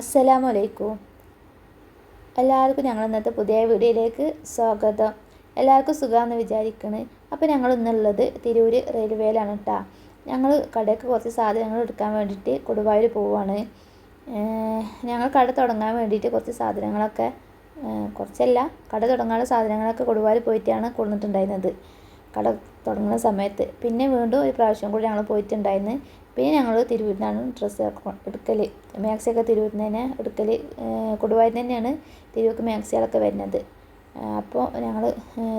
അസ്സലാമു അലൈക്കും എല്ലാവർക്കും ഞങ്ങൾ ഇന്നത്തെ പുതിയ വീഡിയോയിലേക്ക് സ്വാഗതം. എല്ലാവർക്കും സുഖമാണെന്ന് വിചാരിക്കണ്. അപ്പോൾ ഞങ്ങൾ ഇന്നുള്ളത് തിരൂർ റെയിൽവേയിലാണ് കേട്ടോ ഞങ്ങൾ കടയ്ക്ക് കുറച്ച് സാധനങ്ങൾ എടുക്കാൻ വേണ്ടിയിട്ട് കൊടുവായൂർ പോവുകയാണ് ഞങ്ങൾ കട തുടങ്ങാൻ വേണ്ടിയിട്ട് കുറച്ച് സാധനങ്ങളൊക്കെ കുറച്ചല്ല കട തുടങ്ങാനുള്ള സാധനങ്ങളൊക്കെ കൊടുവായൂർ പോയിട്ടാണ് കൊണ്ടുവന്നിട്ടുണ്ടായിരുന്നത് കട തുടങ്ങുന്ന സമയത്ത്. പിന്നെ വീണ്ടും ഒരു പ്രാവശ്യം കൂടി ഞങ്ങൾ പോയിട്ടുണ്ടായിരുന്നു. പിന്നെ ഞങ്ങൾ തിരുവിരുന്നാണ് ഡ്രസ്സ് എടുക്കൽ മാക്സിയൊക്കെ തിരുവിരുന്നതിന് എടുക്കൽ കൊടുവായി തന്നെയാണ് തിരുവക്ക് മാക്സികളൊക്കെ വരുന്നത്. അപ്പോൾ ഞങ്ങൾ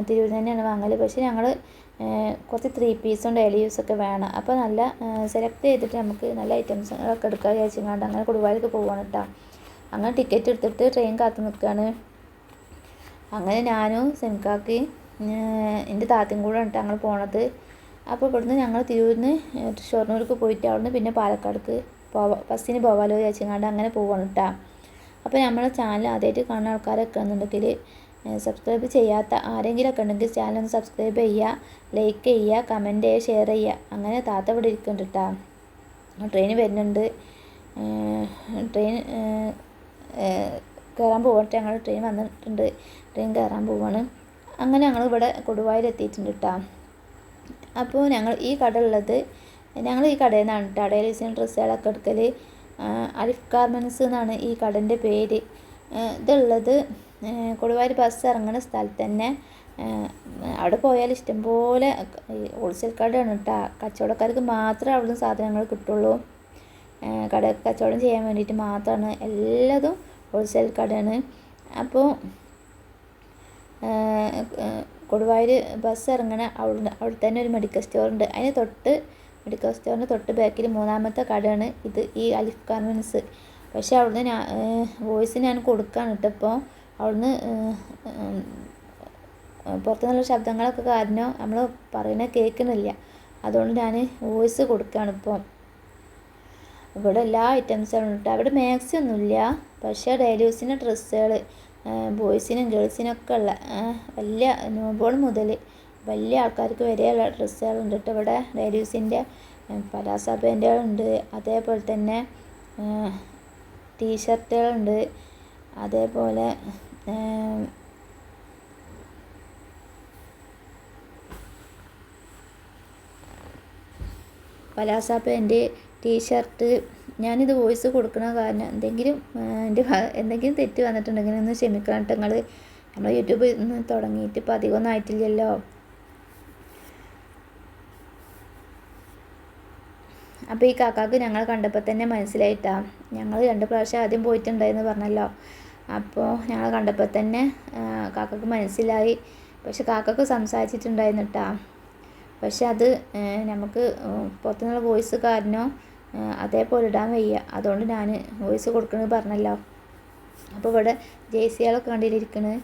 തിരുവൂരിൽ തന്നെയാണ് വാങ്ങൽ പക്ഷേ ഞങ്ങൾ കുറച്ച് ത്രീ പീസും ഡെയിലി യൂസൊക്കെ വേണം. അപ്പോൾ നല്ല സെലക്ട് ചെയ്തിട്ട് നമുക്ക് നല്ല ഐറ്റംസുകളൊക്കെ എടുക്കാൻ വിചാരിച്ചങ്ങാണ്ട് അങ്ങനെ കൊടുവായിലേക്ക് പോവാണ് കേട്ടോ അങ്ങനെ ടിക്കറ്റ് എടുത്തിട്ട് ട്രെയിൻ കാത്തു നിൽക്കുകയാണ് അങ്ങനെ ഞാനും സെൻകാക്കി എന്റെ താത്തയും കൂടെ ഉണ്ട് ഞങ്ങൾ പോണത്. അപ്പോൾ ഇവിടുന്ന് ഞങ്ങൾ തിരൂരിന്ന് ഷൊർണൂർക്ക് പോയിട്ട് അവിടുന്ന് പിന്നെ പാലക്കാടേക്ക് പോവാ ബസ്സിന് പോവാലോ വിചാരിച്ചങ്ങാണ്ട് അങ്ങനെ പോവാണ് കേട്ടോ അപ്പോൾ നമ്മളെ ചാനൽ ആദ്യമായിട്ട് കാണുന്ന ആൾക്കാരൊക്കെ ഉണ്ടെങ്കിൽ സബ്സ്ക്രൈബ് ചെയ്യാത്ത ആരെങ്കിലുമൊക്കെ ഉണ്ടെങ്കിൽ ചാനൽ ഒന്ന് സബ്സ്ക്രൈബ് ചെയ്യുക ലൈക്ക് ചെയ്യുക കമന്റ് ചെയ്യുക ഷെയർ ചെയ്യുക. അങ്ങനെ താത്ത ഇവിടെ ഇരിക്കുന്നുണ്ട് കേട്ടോ ട്രെയിൻ വരുന്നുണ്ട്. ട്രെയിൻ കയറാൻ പോകട്ടെ ഞങ്ങൾ ട്രെയിൻ വന്നിട്ടുണ്ട്. ട്രെയിൻ കയറാൻ പോവാണ്. അങ്ങനെ ഞങ്ങൾ ഇവിടെ കൊടുവായിൽ എത്തിയിട്ടുണ്ട് കേട്ടോ അപ്പോൾ ഞങ്ങൾ ഈ കട ഉള്ളത് ഞങ്ങൾ ഈ കടയിൽ നിന്നാണ് കേട്ടോ ഡെയിലീസിന് ഡ്രസ്സുകളൊക്കെ എടുക്കൽ അലിഫ് ഗാർമെന്റ്സ് എന്നാണ് ഈ കടന്റെ പേര്. ഇതുള്ളത് കൊടുവായൂർ ബസ് ഇറങ്ങുന്ന സ്ഥലത്ത് തന്നെ അവിടെ പോയാൽ ഇഷ്ടംപോലെ ഹോൾസെയിൽ കടയാണ് കേട്ടോ. കച്ചവടക്കാർക്ക് മാത്രമേ അവിടുന്ന് സാധനങ്ങൾ കിട്ടുള്ളൂ. കട കച്ചവടം ചെയ്യാൻ വേണ്ടിയിട്ട് മാത്രമാണ്. എല്ലാതും ഹോൾസെയിൽ കടയാണ്. അപ്പോൾ കൊടുവായൂർ ബസ് ഇറങ്ങണ അവിടെ അവിടെ തന്നെ ഒരു മെഡിക്കൽ സ്റ്റോർ ഉണ്ട്. അതിന് തൊട്ട് മെഡിക്കൽ സ്റ്റോറിന്റെ തൊട്ട് ബാക്കിൽ മൂന്നാമത്തെ കടയാണ് ഇത് ഈ അലിഫ് ഗാർമെന്റ്സ് പക്ഷേ അവിടുന്ന് ഞാൻ വോയിസ് ഞാൻ കൊടുക്കുകയാണ് കേട്ടോ അവിടുന്ന് പുറത്തുനിന്നുള്ള ശബ്ദങ്ങളൊക്കെ കാരണം നമ്മൾ പറയുന്നത് കേൾക്കുന്നില്ല. അതുകൊണ്ട് ഞാൻ വോയിസ് കൊടുക്കുകയാണ് ഇപ്പോൾ ഇവിടെ എല്ലാ ഐറ്റംസും ഉണ്ട് അവിടെ മാക്സി ഒന്നുമില്ല. പക്ഷേ ഡെയിലി യൂസിന്റെ ഡ്രസ്സുകൾ ബോയ്സിനും ഗേൾസിനൊക്കെ ഉള്ള വലിയ നോബോൾ മുതൽ വലിയ ആൾക്കാർക്ക് വരെയുള്ള ഡ്രസ്സുകളുണ്ട് കേട്ടോ. ഇവിടെ ഡെയിലി യൂസിന്റെ പലാസ പാന്റുകളുണ്ട് അതേപോലെ തന്നെ ടീഷർട്ടുകളുണ്ട് അതേപോലെ പലാസ ടീഷർട്ട് ഞാനിത് വോയിസ് കൊടുക്കുന്ന കാരണം എന്തെങ്കിലും എന്റെ എന്തെങ്കിലും തെറ്റ് വന്നിട്ടുണ്ടെങ്കിൽ ഒന്ന് ക്ഷമിക്കണം നിങ്ങൾ നമ്മൾ യൂട്യൂബ് തുടങ്ങിയിട്ട് ഇപ്പോൾ അധികമൊന്നും ആയിട്ടില്ലല്ലോ. അപ്പോൾ ഈ കാക്കാക്ക് ഞങ്ങൾ കണ്ടപ്പോൾ തന്നെ മനസ്സിലായിട്ടാ. ഞങ്ങൾ രണ്ട് പ്രാവശ്യം ആദ്യം പോയിട്ടുണ്ടായിരുന്നു പറഞ്ഞല്ലോ. അപ്പോൾ ഞങ്ങൾ കണ്ടപ്പോൾ തന്നെ കാക്കക്ക് മനസ്സിലായി. പക്ഷെ കാക്കക്ക് സംസാരിച്ചിട്ടുണ്ടായിരുന്നിട്ടാ. പക്ഷെ അത് നമുക്ക് പുറത്തുനിന്നുള്ള വോയിസ് കാരണം അതേപോലെ ഇടാൻ വയ്യ. അതുകൊണ്ട് ഞാൻ വോയിസ് കൊടുക്കണത് പറഞ്ഞല്ലോ. അപ്പോൾ ഇവിടെ ജേഴ്സികളൊക്കെ കണ്ടിട്ടിരിക്കുന്നത്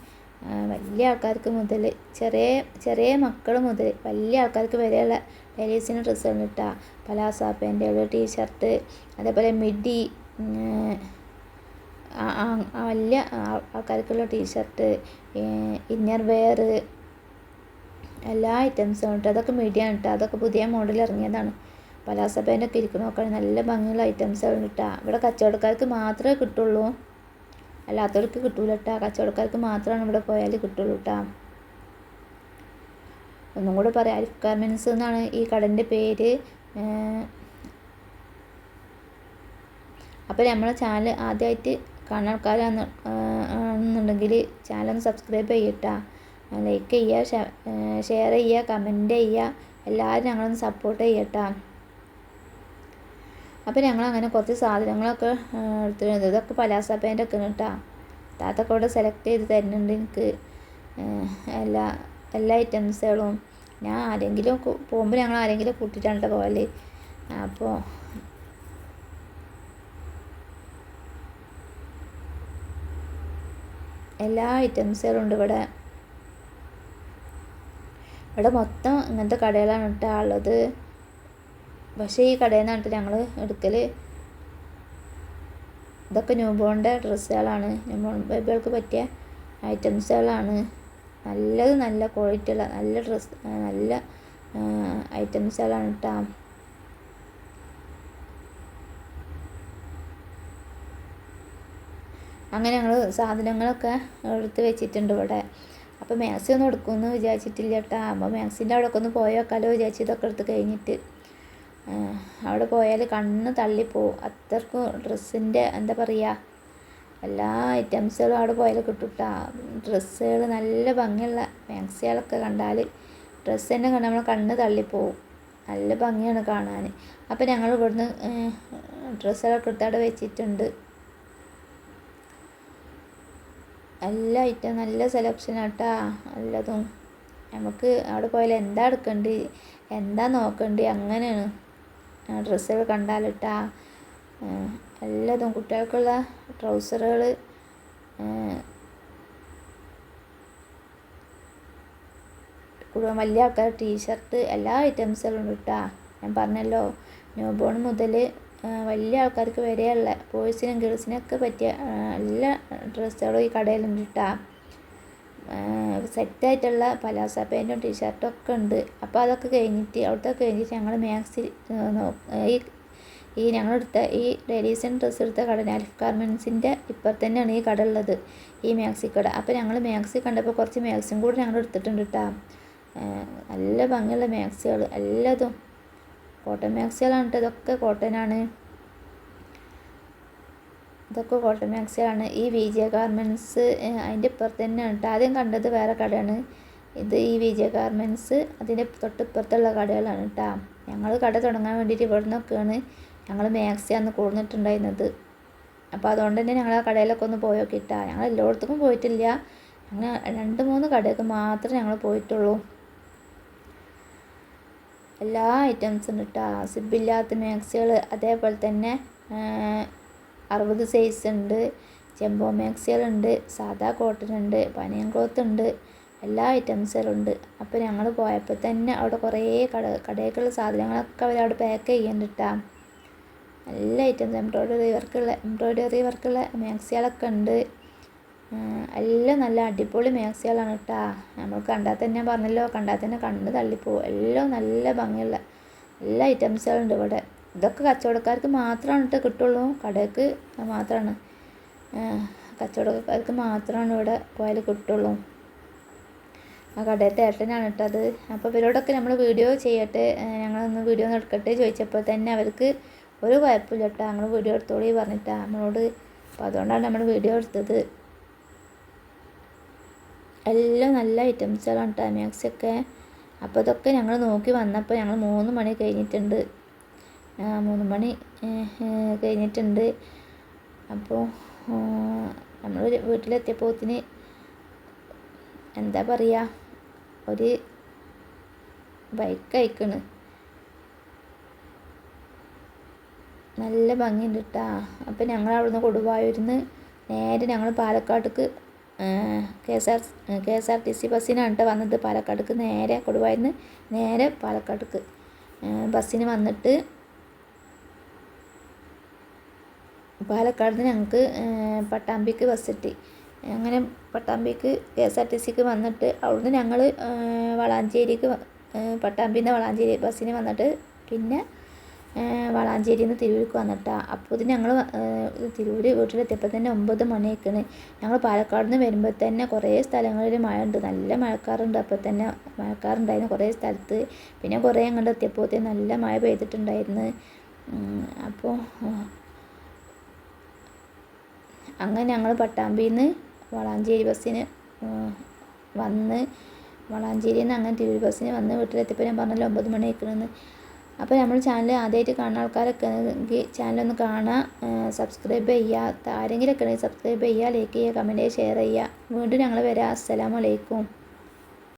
വലിയ ആൾക്കാർക്ക് മുതൽ ചെറിയ ചെറിയ മക്കൾ മുതൽ വലിയ ആൾക്കാർക്ക് വരെയുള്ള ലേഡീസിന് ഡ്രസ്സുകൾ ഇട്ടാൽ പലാസ പാന്റുകൾ ടീഷർട്ട് അതേപോലെ മിഡി വലിയ ആൾക്കാർക്കുള്ള ടീഷർട്ട് ഇന്നർ വെയർ എല്ലാ ഐറ്റംസും ഉണ്ട് അതൊക്കെ മീഡിയ കേട്ടോ അതൊക്കെ പുതിയ മോഡൽ ഇറങ്ങിയതാണ്. പലാസ ഇരിക്കുന്ന നോക്കുകയാണെങ്കിൽ നല്ല ഭംഗിയുള്ള ആണ് കിട്ടുക ഇവിടെ കച്ചവടക്കാർക്ക് മാത്രമേ കിട്ടുള്ളൂ. അല്ലാത്തവർക്ക് കിട്ടൂല കേട്ടോ കച്ചവടക്കാർക്ക് മാത്രമാണ് ഇവിടെ പോയാൽ കിട്ടുള്ളൂ കേട്ടോ ഒന്നും കൂടെ പറയാം. അരിഫ് ഗാർമെന്റ്സ് എന്നാണ് ഈ കടന്റെ പേര്. അപ്പോൾ നമ്മളെ ചാനൽ ആദ്യമായിട്ട് കാണുന്ന ആൾക്കാരാണ് ആണെന്നുണ്ടെങ്കിൽ ചാനൽ ഒന്ന് സബ്സ്ക്രൈബ് ചെയ്യട്ടാ. ലൈക്ക് ചെയ്യുക ഷെയർ ചെയ്യുക കമന്റ് ചെയ്യുക എല്ലാവരും ഞങ്ങളൊന്ന് സപ്പോർട്ട് ചെയ്യട്ടാ. അപ്പോൾ ഞങ്ങൾ അങ്ങനെ കുറച്ച് സാധനങ്ങളൊക്കെ എടുത്തിരുന്നത് ഇതൊക്കെ പലാസ പാന്റൊക്കെ കേട്ടോ താത്തൊക്കെ ഇവിടെ സെലക്ട് ചെയ്ത് തരുന്നുണ്ട് എനിക്ക്. എല്ലാ എല്ലാ ഐറ്റംസുകളും ഞാൻ ആരെങ്കിലും പോകുമ്പോൾ ഞങ്ങൾ ആരെങ്കിലും കൂട്ടിയിട്ടാണ് പോലെ അപ്പോൾ എല്ലാ ഐറ്റംസുകളും ഉണ്ട് ഇവിടെ. ഇവിടെ മൊത്തം ഇങ്ങനത്തെ കടകളാണ് കേട്ടോ ഉള്ളത്. പക്ഷേ ഈ കടയിൽ നിന്നാണ് ഞങ്ങൾ എടുക്കൽ ഇതൊക്കെ ന്യൂ ബോണിന്റെ ഡ്രസ്സുകളാണ്. ന്യൂ ബോൺ ബേബികൾക്ക് പറ്റിയ ഐറ്റംസുകളാണ് നല്ലത് നല്ല ക്വാളിറ്റി ഉള്ള നല്ല ഡ്രസ്സ് നല്ല ഐറ്റംസുകളാണ് കേട്ടോ അങ്ങനെ ഞങ്ങൾ സാധനങ്ങളൊക്കെ എടുത്ത് വെച്ചിട്ടുണ്ട് ഇവിടെ. അപ്പോൾ മാക്സി ഒന്നും എടുക്കുമെന്ന് വിചാരിച്ചിട്ടില്ല കേട്ടോ അപ്പോൾ മാക്സിന്റെ അവിടെയൊക്കെ ഒന്ന് പോയേക്കാലോ വിചാരിച്ച് ഇതൊക്കെ എടുത്ത് കഴിഞ്ഞിട്ട്. അവിടെ പോയാൽ കണ്ണ് തള്ളിപ്പോവും. അത്രക്കും ഡ്രസ്സിന്റെ എന്താ പറയുക എല്ലാ ഐറ്റംസുകളും അവിടെ പോയാൽ കിട്ടുട്ടാ. ഡ്രസ്സുകൾ നല്ല ഭംഗിയുള്ള മാക്സികളൊക്കെ കണ്ടാൽ ഡ്രസ്സ് തന്നെ കണ്ടാൽ നമ്മൾ കണ്ണ് തള്ളിപ്പോവും. നല്ല ഭംഗിയാണ് കാണാൻ അപ്പോൾ ഞങ്ങൾ ഇവിടുന്ന് ഡ്രസ്സുകളൊക്കെ എടുത്ത് അവിടെ വെച്ചിട്ടുണ്ട്. എല്ലാ ഐറ്റം നല്ല സെലക്ഷൻ ആട്ടാ നല്ലതും. നമുക്ക് അവിടെ പോയാൽ എന്താ എടുക്കേണ്ടി എന്താ നോക്കേണ്ടി അങ്ങനെയാണ്. ഡ്രസ്സുകൾ കണ്ടാലിട്ട എല്ലാതും കുട്ടികൾക്കുള്ള ട്രൗസറുകൾ വലിയ ആൾക്കാർ ടീഷർട്ട് എല്ലാ ഐറ്റംസുകളും ഉണ്ട് കേട്ടോ ഞാൻ പറഞ്ഞല്ലോ ന്യൂ ബോൺ മുതൽ വലിയ ആൾക്കാർക്ക് വരെയുള്ള ബോയ്സിനും ഗേൾസിനൊക്കെ പറ്റിയ എല്ലാ ഡ്രസ്സുകളും ഈ കടയിലുണ്ട് കേട്ടോ സെറ്റായിട്ടുള്ള പലാസ പാന്റും ടീഷർട്ടും ഒക്കെ ഉണ്ട്. അപ്പോൾ അതൊക്കെ കഴിഞ്ഞിട്ട് അവിടുത്തെ കഴിഞ്ഞിട്ട് ഞങ്ങൾ മാക്സി ഈ ഈ ഞങ്ങളെടുത്ത ഈ ലേഡീസിന് ഡ്രസ്സ് എടുത്ത കട അൽഫ് ഗാർമെൻസിന്റെ ഇപ്പുറത്ത് തന്നെയാണ് ഈ കട ഉള്ളത് ഈ മാക്സി കട. അപ്പോൾ ഞങ്ങൾ മാക്സി കണ്ടപ്പോൾ കുറച്ച് മാക്സിയും കൂടി ഞങ്ങൾ എടുത്തിട്ടുണ്ട് കേട്ടോ നല്ല ഭംഗിയുള്ള മാക്സികൾ എല്ലാതും. കോട്ടൺ മാക്സികളാണ് കേട്ടോ ഇതൊക്കെ കോട്ടനാണ്. ഇതൊക്കെ കോട്ടൺ മാക്സിയാണ് ഈ വി ജെ ഗാർമെന്റ്സ് അതിന്റെ ഇപ്പുറത്ത് തന്നെയാണ്. കേട്ടോ ആദ്യം കണ്ടത് വേറെ കടയാണ്. ഇത് ഈ വി ജെ ഗാർമെന്റ്സ് അതിന്റെ തൊട്ടിപ്പുറത്തുള്ള കടകളാണ് കേട്ടോ. ഞങ്ങൾ കട തുടങ്ങാൻ വേണ്ടിയിട്ട് ഇവിടെ നിന്നൊക്കെയാണ് ഞങ്ങൾ അന്ന് കൂടുന്നിട്ടുണ്ടായിരുന്നത്. അപ്പോൾ അതുകൊണ്ട് തന്നെ ഞങ്ങൾ ആ കടയിലൊക്കെ ഒന്ന് പോയി നോക്കിയിട്ടാ ഞങ്ങൾ എല്ലായിടത്തും പോയിട്ടില്ല. അങ്ങനെ രണ്ട് മൂന്ന് കടയൊക്കെ മാത്രമേ ഞങ്ങൾ പോയിട്ടുള്ളൂ. എല്ലാ ഐറ്റംസും കേട്ടോ. സിബില്ലാത്ത മാക്സികൾ അതേപോലെ തന്നെ അറുപത് സൈസ് ഉണ്ട്. ജംബോ മാക്സികളുണ്ട് സാധാ കോട്ടൺ ഉണ്ട് പനിയൻ ക്ലോത്ത് ഉണ്ട് എല്ലാ ഐറ്റംസുകളും ഉണ്ട്. അപ്പോൾ ഞങ്ങൾ പോയപ്പോൾ തന്നെ അവിടെ കുറേ കട കടയൊക്കെയുള്ള സാധനങ്ങളൊക്കെ അവിടെ പാക്ക് ചെയ്യണ്ടിട്ടാ എല്ലാ ഐറ്റംസ് എംബ്രോയ്ഡറി വർക്കുള്ള എംബ്രോയ്ഡറി വർക്കുള്ള മാക്സികളൊക്കെ ഉണ്ട്. എല്ലാം നല്ല അടിപൊളി മാക്സികളാണ് കേട്ടോ നമ്മൾ കണ്ടാൽ തന്നെ പറഞ്ഞല്ലോ കണ്ടാൽ തന്നെ കണ്ണ് തള്ളിപ്പോവും. എല്ലാം നല്ല ഭംഗിയുള്ള എല്ലാ ഐറ്റംസുകളുണ്ട് ഇവിടെ. ഇതൊക്കെ കച്ചവടക്കാർക്ക് മാത്രമാണ് കേട്ടോ കിട്ടുള്ളൂ. കടയ്ക്ക് മാത്രമാണ് കച്ചവടക്കാർക്ക് മാത്രമാണ് ഇവിടെ പോയാൽ കിട്ടുള്ളൂ. ആ കടയത്തെ ഏട്ടനാണ് കേട്ടോ അത്. അപ്പോൾ ഇവരോടൊക്കെ നമ്മൾ വീഡിയോ ചെയ്യട്ടെ ഞങ്ങളൊന്ന് വീഡിയോ ഒന്ന് എടുക്കട്ടെ ചോദിച്ചപ്പോൾ തന്നെ അവർക്ക് ഒരു കുഴപ്പമില്ല കേട്ടോ ഞങ്ങൾ വീഡിയോ എടുത്തോളി പറഞ്ഞിട്ടാണ് നമ്മളോട്. അപ്പോൾ അതുകൊണ്ടാണ് നമ്മൾ വീഡിയോ എടുത്തത്. എല്ലാം നല്ല ഐറ്റംസുകളാണ് കേട്ടോ മാക്സൊക്കെ അപ്പോൾ ഇതൊക്കെ ഞങ്ങൾ നോക്കി വന്നപ്പോൾ ഞങ്ങൾ മൂന്ന് മണി കഴിഞ്ഞിട്ടുണ്ട്. മൂന്ന് മണി കഴിഞ്ഞിട്ടുണ്ട്. അപ്പോൾ നമ്മൾ വീട്ടിലെത്തിയപ്പോത്തിന് എന്താ പറയുക ഒരു ബൈക്ക് അയക്കണ്. നല്ല ഭംഗിയുണ്ട് കേട്ടോ അപ്പോൾ ഞങ്ങൾ അവിടുന്ന് കൊടുവായൂരിന്ന് നേരെ ഞങ്ങൾ പാലക്കാട്ടേക്ക് K S R K S R T C ബസ്സിനാണ് കേട്ടോ വന്നത്. പാലക്കാട്ടേക്ക് നേരെ കൊടുവായൂരിന്ന് നേരെ പാലക്കാട്ടേക്ക് ബസ്സിന് വന്നിട്ട് പാലക്കാട് നിന്ന് ഞങ്ങൾക്ക് പട്ടാമ്പിക്ക് ബസ് കിട്ടി. അങ്ങനെ പട്ടാമ്പിക്ക് കെ എസ് ആർ ടി സിക്ക് വന്നിട്ട് അവിടുന്ന് ഞങ്ങൾ വളാഞ്ചേരിക്ക് പട്ടാമ്പിയിൽ നിന്ന് വളാഞ്ചേരി ബസ്സിന് വന്നിട്ട് പിന്നെ വളാഞ്ചേരിയിൽ നിന്ന് തിരൂർക്ക് വന്നിട്ടാണ് അപ്പോൾ ഇത് ഞങ്ങൾ തിരൂർ വീട്ടിലെത്തിയപ്പോൾ തന്നെ ഒമ്പത് മണിയൊക്കെയാണ് ഞങ്ങൾ പാലക്കാട് നിന്ന് വരുമ്പോൾ തന്നെ കുറേ സ്ഥലങ്ങളിൽ മഴ ഉണ്ട് നല്ല മഴക്കാറുണ്ട്. അപ്പോൾ തന്നെ മഴക്കാറുണ്ടായിരുന്നു കുറേ സ്ഥലത്ത്. പിന്നെ കുറേ അങ്ങോട്ട് എത്തിയപ്പോൾ നല്ല മഴ പെയ്തിട്ടുണ്ടായിരുന്നു. അപ്പോൾ അങ്ങനെ ഞങ്ങൾ പട്ടാമ്പിയിൽ നിന്ന് വളാഞ്ചേരി ബസ്സിന് വന്ന് വളാഞ്ചേരിയിൽ നിന്ന് അങ്ങനെ തിരൂർ ബസ്സിന് വന്ന് വീട്ടിലെത്തിയപ്പോൾ ഞാൻ പറഞ്ഞല്ലോ ഒമ്പത് മണി ആയിക്കണമെന്ന് അപ്പോൾ നമ്മൾ ചാനൽ ആദ്യമായിട്ട് കാണുന്ന ആൾക്കാരൊക്കെ ചാനലൊന്ന് കാണുക സബ്സ്ക്രൈബ് ചെയ്യുക ആരെങ്കിലുമൊക്കെ സബ്സ്ക്രൈബ് ചെയ്യുക ലൈക്ക് ചെയ്യുക കമന്റ് ചെയ്യുക ഷെയർ ചെയ്യുക വീണ്ടും ഞങ്ങൾ വരാം. അസ്സലാമലൈക്കും